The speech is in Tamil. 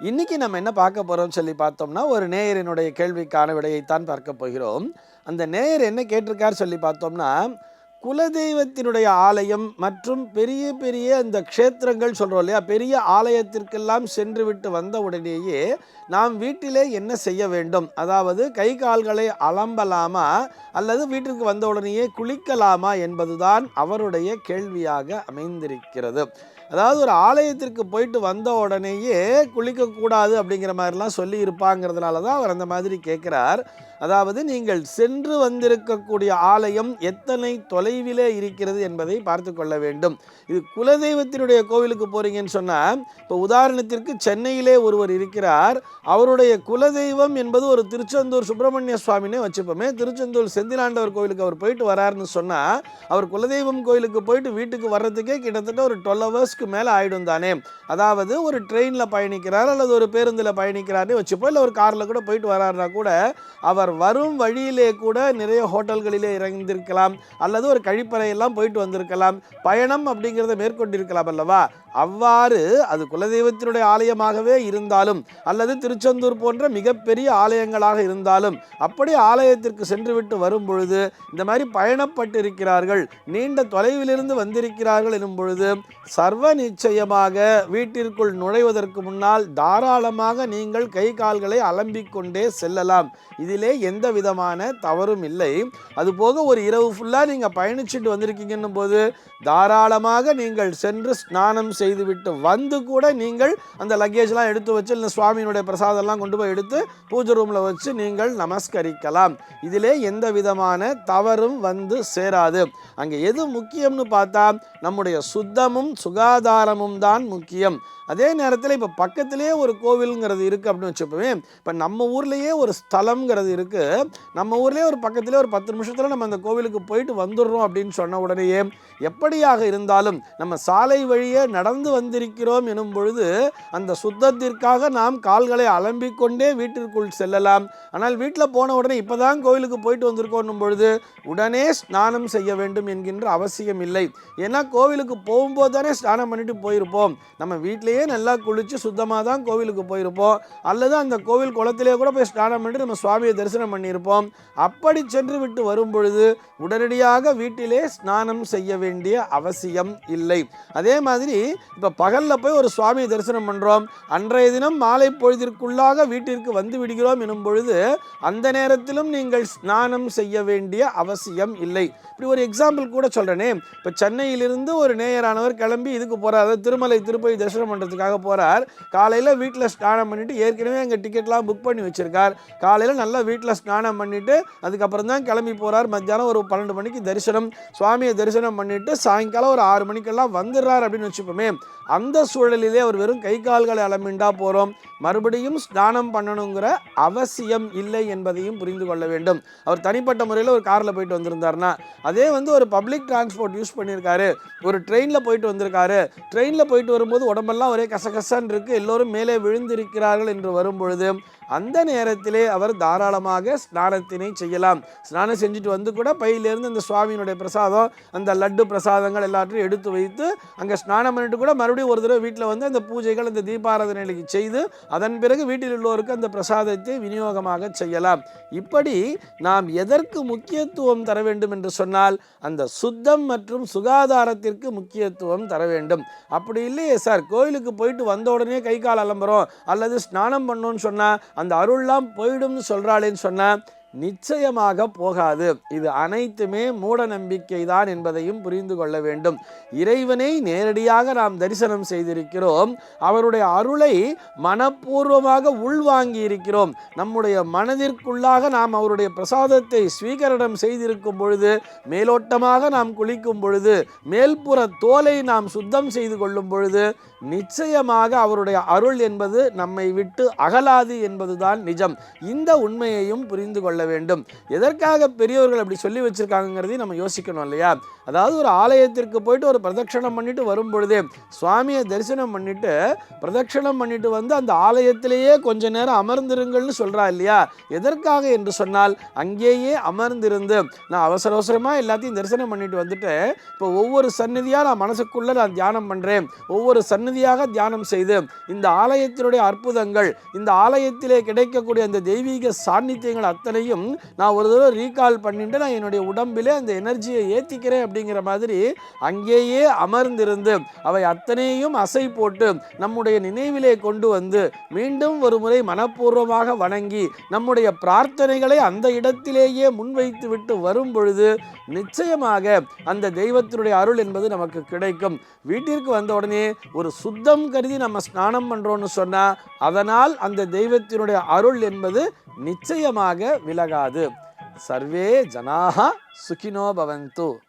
இன்னைக்கு நம்ம என்ன பார்க்க போகிறோம் சொல்லி பார்த்தோம்னா ஒரு நேயரினுடைய கேள்விக்கான விடையைத்தான் பார்க்க போகிறோம். அந்த நேயர் என்ன கேட்டிருக்கார் சொல்லி பார்த்தோம்னா குலதெய்வத்தினுடைய ஆலயம் மற்றும் பெரிய பெரிய அந்த க்ஷேத்திரங்கள் சொல்கிறோம் இல்லையா பெரிய ஆலயத்திற்கெல்லாம் சென்று விட்டு வந்த உடனேயே நாம் வீட்டிலே என்ன செய்ய வேண்டும்? அதாவது கை கால்களை அலம்பலாமா அல்லது வீட்டிற்கு வந்த உடனேயே குளிக்கலாமா என்பதுதான் அவருடைய கேள்வியாக அமைந்திருக்கிறது. அதாவது ஒரு ஆலயத்திற்கு போயிட்டு வந்த உடனேயே குளிக்கக்கூடாது அப்படிங்கிற மாதிரிலாம் சொல்லி இருப்பாங்கிறதுனால தான் அவர் அந்த மாதிரி கேட்குறார். அதாவது நீங்கள் சென்று வந்திருக்கக்கூடிய ஆலயம் எத்தனை தொலைவிலே இருக்கிறது என்பதை பார்த்து கொள்ள வேண்டும். இது குலதெய்வத்தினுடைய கோவிலுக்கு போகிறீங்கன்னு சொன்னால் இப்போ உதாரணத்திற்கு சென்னையிலே ஒருவர் இருக்கிறார். அவருடைய குலதெய்வம் என்பது ஒரு திருச்செந்தூர் சுப்பிரமணிய சுவாமினே வச்சுப்போமே திருச்செந்தூர் செந்திலாண்டவர் கோவிலுக்கு அவர் போயிட்டு வராருன்னு சொன்னால் அவர் குலதெய்வம் கோவிலுக்கு போயிட்டு வீட்டுக்கு வர்றதுக்கே கிட்டத்தட்ட ஒரு டுவெல் ஹவர்ஸ்க்கு மேலே ஆயிடும் தானே? அதாவது ஒரு ட்ரெயினில் பயணிக்கிறார் அல்லது ஒரு பேருந்தில் பயணிக்கிறாருன்னு வச்சுப்போம். இல்லை ஒரு காரில் கூட போயிட்டு வராருனா கூட அவர் வரும் வழியிலே கூட நிறைய ஹோட்டல்களிலே இறங்கியிருக்கலாம். அல்லது ஒரு கழிப்பறையெல்லாம் போயிட்டு வந்திருக்கலாம். பயணம் அப்படிங்கிறத மேற்கொண்டிருக்கலாம் அல்லவா? அவ்வாறு அது குலதெய்வத்தினுடைய ஆலயமாகவே இருந்தாலும் அல்லது திருச்செந்தூர் போன்ற மிகப்பெரிய ஆலயங்களாக இருந்தாலும் அப்படி ஆலயத்திற்கு சென்றுவிட்டு வரும் பொழுது இந்த மாதிரி பயணப்பட்டிருக்கிறார்கள். நீண்ட தொலைவிலிருந்து வந்திருக்கிறார்கள் எனும் பொழுது சர்வ நிச்சயமாக வீட்டிற்குள் நுழைவதற்கு முன்னால் தாராளமாக நீங்கள் கை கால்களை அலம்பிக்கொண்டே செல்லலாம். இதிலே எந்த விதமான தவறும் இல்லை. அதுபோக ஒரு இரவு ஃபுல்லாக நீங்கள் பயணிச்சுட்டு வந்திருக்கீங்கன்னும் போது தாராளமாக நீங்கள் சென்று ஸ்நானம் செய்துவிட்டு வந்து கூட நீங்கள் அந்த லக்கேஜ்லாம் எடுத்து வச்சு இல்லை சுவாமியினுடைய பிரசாதம்லாம் கொண்டு போய் எடுத்து பூஜை ரூமில் வச்சு நீங்கள் நமஸ்கரிக்கலாம். இதிலே எந்த விதமான தவறும் வந்து சேராது. அங்கே எது முக்கியம்னு பார்த்தா நம்முடைய சுத்தமும் சுகா சுகாதாரமும் தான் முக்கியம். அதே நேரத்தில் இப்போ பக்கத்திலே ஒரு கோவிலுங்கிறது இருக்குது அப்படின்னு வச்சுப்போமே இப்போ நம்ம ஊர்லேயே ஒரு ஸ்தலம்ங்கிறது இருக்குது நம்ம ஊர்லேயே ஒரு பக்கத்திலே ஒரு பத்து நிமிஷத்தில் நம்ம அந்த கோவிலுக்கு போயிட்டு வந்துடுறோம் அப்படின்னு சொன்ன உடனேயே எப்படியாக இருந்தாலும் நம்ம சாலை வழியே நடந்து வந்திருக்கிறோம் எனும் பொழுது அந்த சுத்தத்திற்காக நாம் கால்களை அலம்பிக்கொண்டே வீட்டிற்குள் செல்லலாம். ஆனால் வீட்டில் போன உடனே இப்போ தான் கோவிலுக்கு போயிட்டு வந்திருக்கோம் பொழுது உடனே ஸ்நானம் செய்ய வேண்டும் என்கின்ற அவசியம் இல்லை. ஏன்னா கோவிலுக்கு போகும்போது தானே ஸ்நானம் பண்ணிட்டு போயிருப்போம். நம்ம வீட்டிலேயே நல்லா குளித்து சுத்தமாக தான் கோவிலுக்கு போயிருப்போம். அல்லது அந்த கோவில் குளத்திலே கூட போய் ஸ்நானம் பண்ணிட்டு நம்ம சுவாமியை தரிசனம் பண்ணியிருப்போம். அப்படி சென்று விட்டு வரும் பொழுது உடனடியாக வீட்டிலே ஸ்நானம் செய்ய வேண்டிய அவசியம் இல்லை. அதே மாதிரி இப்போ பகலில் போய் ஒரு சுவாமியை தரிசனம் பண்ணுறோம் அன்றைய தினம் மாலை பொழுதிற்குள்ளாக வீட்டிற்கு வந்து விடுகிறோம் எனும் பொழுது அந்த நேரத்திலும் நீங்கள் ஸ்நானம் செய்ய வேண்டிய அவசியம் இல்லை. இப்படி ஒரு எக்ஸாம்பிள் கூட சொல்கிறேனே இப்போ சென்னையிலிருந்து ஒரு நேயரானவர் கிளம்பி இதுக்கு போகிறார் அதாவது திருமலை திருப்பதி தரிசனம் பண்ணுறதுக்காக போகிறார் காலையில் வீட்டில் ஸ்நானம் பண்ணிவிட்டு ஏற்கனவே அங்கே டிக்கெட்லாம் புக் பண்ணி வச்சுருக்கார். காலையில் நல்லா வீட்டில் ஸ்நானம் பண்ணிவிட்டு அதுக்கப்புறம் தான் கிளம்பி போகிறார் மத்தியானம் ஒரு பன்னெண்டு மணிக்கு தரிசனம். சுவாமியை தரிசனம் பண்ணிவிட்டு சாயங்காலம் ஒரு ஆறு மணிக்கெல்லாம் வந்துடுறார் அப்படின்னு வச்சுப்போமே. அந்த சூழலிலே அவர் வெறும் கை கால்களை அலமிண்டா போகிறோம் மறுபடியும் ஸ்நானம் பண்ணணுங்கிற அவசியம் இல்லை என்பதையும் புரிந்து கொள்ள வேண்டும். அவர் தனிப்பட்ட முறையில் ஒரு காரில் போயிட்டு வந்திருந்தார்னா அதே வந்து ஒரு பப்ளிக் டிரான்ஸ்போர்ட் யூஸ் பண்ணியிருக்காரு. ஒரு ட்ரெயினில் போயிட்டு வந்திருக்காரு. ட்ரெயினில் போயிட்டு வரும்போது உடம்பெல்லாம் ஒரே கசகசன்னு இருக்குது எல்லோரும் மேலே விழுந்திருக்கிறார்கள் என்று வரும்பொழுது அந்த நேரத்திலே அவர் தாராளமாக ஸ்நானத்தினை செய்யலாம். ஸ்நானம் செஞ்சுட்டு வந்து கூட பையிலேருந்து அந்த சுவாமியினுடைய பிரசாதம் அந்த லட்டு பிரசாதங்கள் எல்லாத்தையும் எடுத்து வைத்து அங்கே ஸ்நானம் பண்ணிட்டு கூட மறுபடியும் ஒரு தடவை வீட்டில் வந்து அந்த பூஜைகள் அந்த தீபாராதனைகளுக்கு செய்து அதன் பிறகு வீட்டில் உள்ளோருக்கு அந்த பிரசாதத்தை விநியோகமாக செய்யலாம். இப்படி நாம் எதற்கு முக்கியத்துவம் தர வேண்டும் என்று சொன்னால் அந்த சுத்தம் மற்றும் சுகாதாரத்திற்கு முக்கியத்துவம் தர வேண்டும். அப்படி இல்லையே சார். கோயிலுக்கு போயிட்டு வந்த உடனே கை கால் அலம்புறோம். அல்லது ஸ்நானம் பண்ணோன்னு சொன்னால் அந்த அருள்லாம் போயிடும்னு சொல்கிறாளேன்னு சொன்னால் நிச்சயமாக போகாது. இது அனைத்துமே மூட நம்பிக்கை தான் என்பதையும் புரிந்து கொள்ள வேண்டும். இறைவனை நேரடியாக நாம் தரிசனம் செய்திருக்கிறோம். அவருடைய அருளை மனப்பூர்வமாக உள்வாங்கி இருக்கிறோம் நம்முடைய மனதிற்குள்ளாக நாம் அவருடைய பிரசாதத்தை ஸ்வீகரணம் செய்திருக்கும் பொழுது மேலோட்டமாக நாம் குளிக்கும் பொழுது மேல்புற தோலை நாம் சுத்தம் செய்து கொள்ளும் பொழுது நிச்சயமாக அவருடைய அருள் என்பது நம்மை விட்டு அகலாது என்பதுதான் நிஜம். இந்த உண்மையையும் புரிந்து கொள்ள வேண்டும். எதற்காக பெரியவர்கள் அப்படி சொல்லி வச்சுருக்காங்கிறதையும் நம்ம யோசிக்கணும் இல்லையா? அதாவது ஒரு ஆலயத்திற்கு போயிட்டு ஒரு பிரதட்சணம் பண்ணிட்டு வரும் பொழுதே சுவாமியை தரிசனம் பண்ணிட்டு பிரதட்சணம் பண்ணிட்டு வந்து அந்த ஆலயத்திலேயே கொஞ்ச நேரம் அமர்ந்திருங்கள்னு சொல்கிறா இல்லையா? எதற்காக என்று சொன்னால் அங்கேயே அமர்ந்திருந்து நான் அவசர அவசரமாக எல்லாத்தையும் தரிசனம் பண்ணிட்டு வந்துட்டு இப்போ ஒவ்வொரு சந்நிதியாக நான் மனசுக்குள்ளே நான் தியானம் பண்ணுறேன் ஒவ்வொரு சந்நிதியாக தியானம் செய்து இந்த ஆலயத்தினுடைய அற்புதங்கள் இந்த ஆலயத்திலே கிடைக்கக்கூடிய அந்த தெய்வீக சாநித்தியங்கள் அத்தனையும் நான் ஒரு தடவை ரீகால் பண்ணிட்டு நான் என்னுடைய உடம்பிலே அந்த எனர்ஜியை ஏற்றிக்கிறேன் அப்படிங்கிற மாதிரி அங்கேயே அமர்ந்திருந்து அவை அத்தனையும் அசை போட்டு நம்முடைய நினைவிலே கொண்டு வந்து மீண்டும் ஒரு முறை மனப்பூர்வமாக வணங்கி நம்முடைய பிரார்த்தனைகளை அந்த இடத்திலேயே முன்வைத்து விட்டு வரும் பொழுது நிச்சயமாக அந்த தெய்வத்தினுடைய அருள் என்பது நமக்கு கிடைக்கும். வீட்டிற்கு வந்த உடனே ஒரு சுத்தம் கருதி நம்ம ஸ்நானம் பண்ணுறோன்னு சொன்னால் அதனால் அந்த தெய்வத்தினுடைய அருள் என்பது நிச்சயமாக விலகாது. சர்வே ஜனாக சுகினோ பவந்து